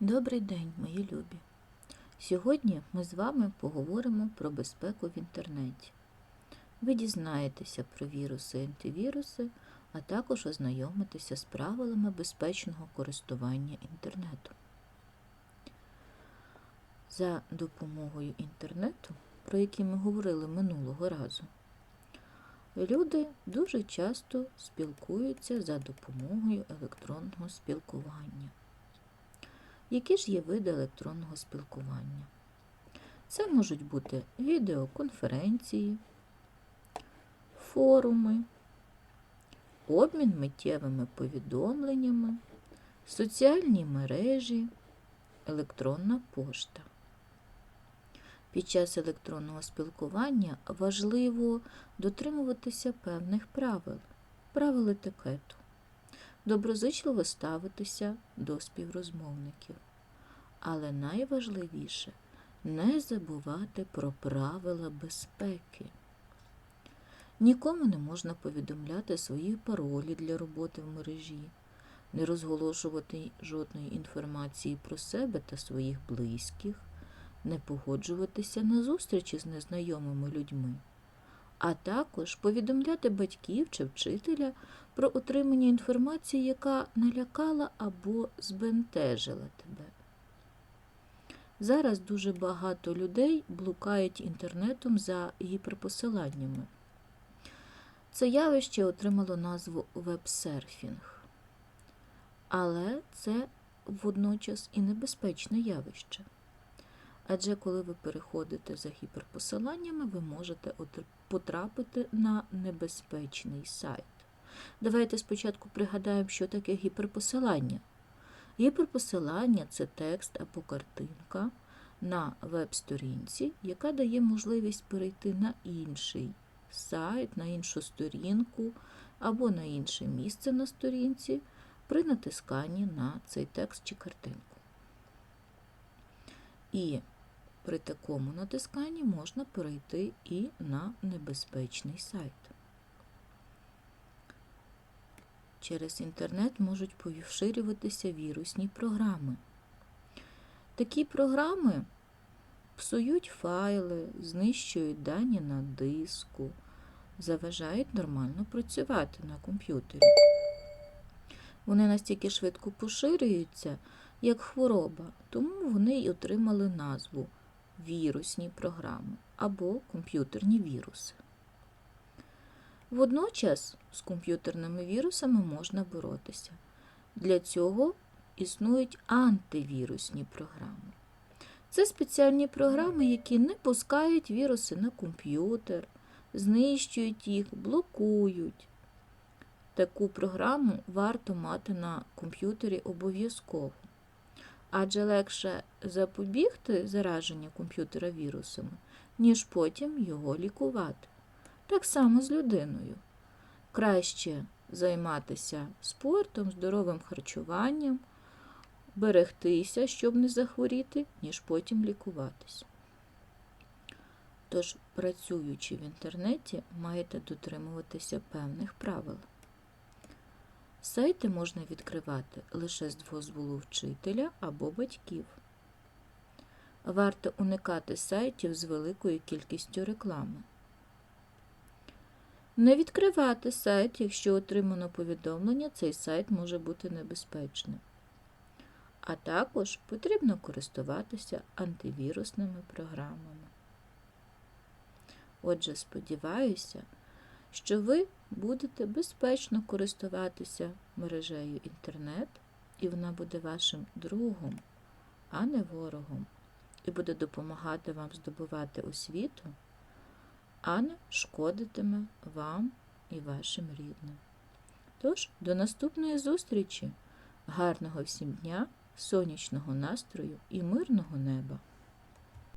Добрий день, мої любі! Сьогодні ми з вами поговоримо про безпеку в інтернеті. Ви дізнаєтеся про віруси і антивіруси, а також ознайомитеся з правилами безпечного користування інтернету. За допомогою інтернету, про який ми говорили минулого разу, люди дуже часто спілкуються за допомогою електронного спілкування. Які ж є види електронного спілкування? Це можуть бути відеоконференції, форуми, обмін миттєвими повідомленнями, соціальні мережі, електронна пошта. Під час електронного спілкування важливо дотримуватися певних правил, правил етикету доброзичливо ставитися до співрозмовників. Але найважливіше не забувати про правила безпеки. Нікому не можна повідомляти свої паролі для роботи в мережі, не розголошувати жодної інформації про себе та своїх близьких, не погоджуватися на зустрічі з незнайомими людьми а також повідомляти батьків чи вчителя про отримання інформації, яка налякала або збентежила тебе. Зараз дуже багато людей блукають інтернетом за гіперпосиланнями. Це явище отримало назву вебсерфінг. Але це водночас і небезпечне явище. Адже коли ви переходите за гіперпосиланнями, ви можете потрапити на небезпечний сайт. Давайте спочатку пригадаємо, що таке гіперпосилання. Гіперпосилання це текст або картинка на веб-сторінці, яка дає можливість перейти на інший сайт, на іншу сторінку або на інше місце на сторінці при натисканні на цей текст чи картинку. І при такому натисканні можна перейти і на небезпечний сайт. Через інтернет можуть поширюватися вірусні програми. Такі програми псують файли, знищують дані на диску, заважають нормально працювати на комп'ютері. Вони настільки швидко поширюються, як хвороба, тому вони й отримали назву вірусні програми або комп'ютерні віруси. Водночас з комп'ютерними вірусами можна боротися. Для цього існують антивірусні програми. Це спеціальні програми, які не пускають віруси на комп'ютер, знищують їх, блокують. Таку програму варто мати на комп'ютері обов'язково адже легше запобігти зараженню комп'ютера вірусами, ніж потім його лікувати. Так само з людиною. Краще займатися спортом, здоровим харчуванням, берегтися, щоб не захворіти, ніж потім лікуватися. Тож, працюючи в інтернеті, маєте дотримуватися певних правил. Сайти можна відкривати лише з дозволу вчителя або батьків. Варто уникати сайтів з великою кількістю реклами. Не відкривати сайт, якщо отримано повідомлення, цей сайт може бути небезпечним. А також потрібно користуватися антивірусними програмами. Отже, сподіваюся, що ви будете безпечно користуватися мережею інтернет, і вона буде вашим другом, а не ворогом, і буде допомагати вам здобувати освіту, а не шкодитиме вам і вашим рідним. Тож, до наступної зустрічі! Гарного всім дня, сонячного настрою і мирного неба!